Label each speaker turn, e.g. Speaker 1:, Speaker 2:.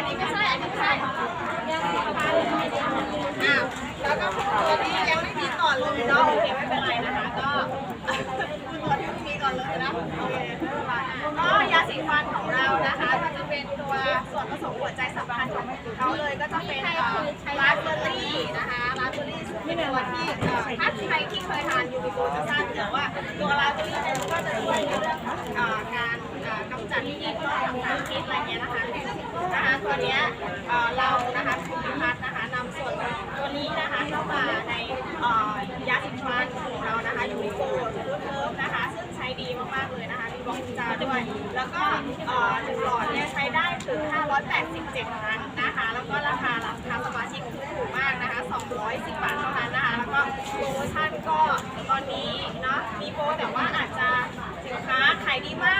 Speaker 1: อันนี้ไม่ใช่อันนี้ใช่แล้วก็ตัวที่ยังไม่มีก่อนเลยเนาะโอเคไม่เป็นไรนะคะก็คุณตัวที่ไม่มีก่อนเลยนะโอเคก็ยาสีฟันของเรานะคะก็จะเป็นตัวส่วนผสมหัวใจสำคัญของเขาเลยก็จะเป็นลาสเบอร์รี่นะคะลาสเบอร์รี่ที่เป็นตัวที่ถ้าใครที่เคยทานยูนิโคจะทราบเยู่ว่าตัวลาสเบอร์รี่ก็จะช่วยในเรื่องการกำจัดที่ก็ต่างๆอะไรเงี้ยนะคะ ตัวเนี้ยเรานะคะคุณพิพัฒน์นะคะนำส่วนตัวนี้นะคะเข้ามาในยาสีฟันของเรานะคะยูบิโกรูทเลิฟนะคะ ซึ่งใช้ดีมากๆเลยนะคะ มีบล็อกจาด้วย แล้วก็ถึงหลอดเนี่ยใช้ได้ถึง 587 ครั้งนะคะ แล้วก็ราคาราคาสมาชิกถูกมากนะคะ 210 บาทเท่านั้นนะคะ แล้วก็โปรโมชั่นก็ตอนนี้เนาะมีโปรแต่ว่าอาจจะสินค้าขายดีมาก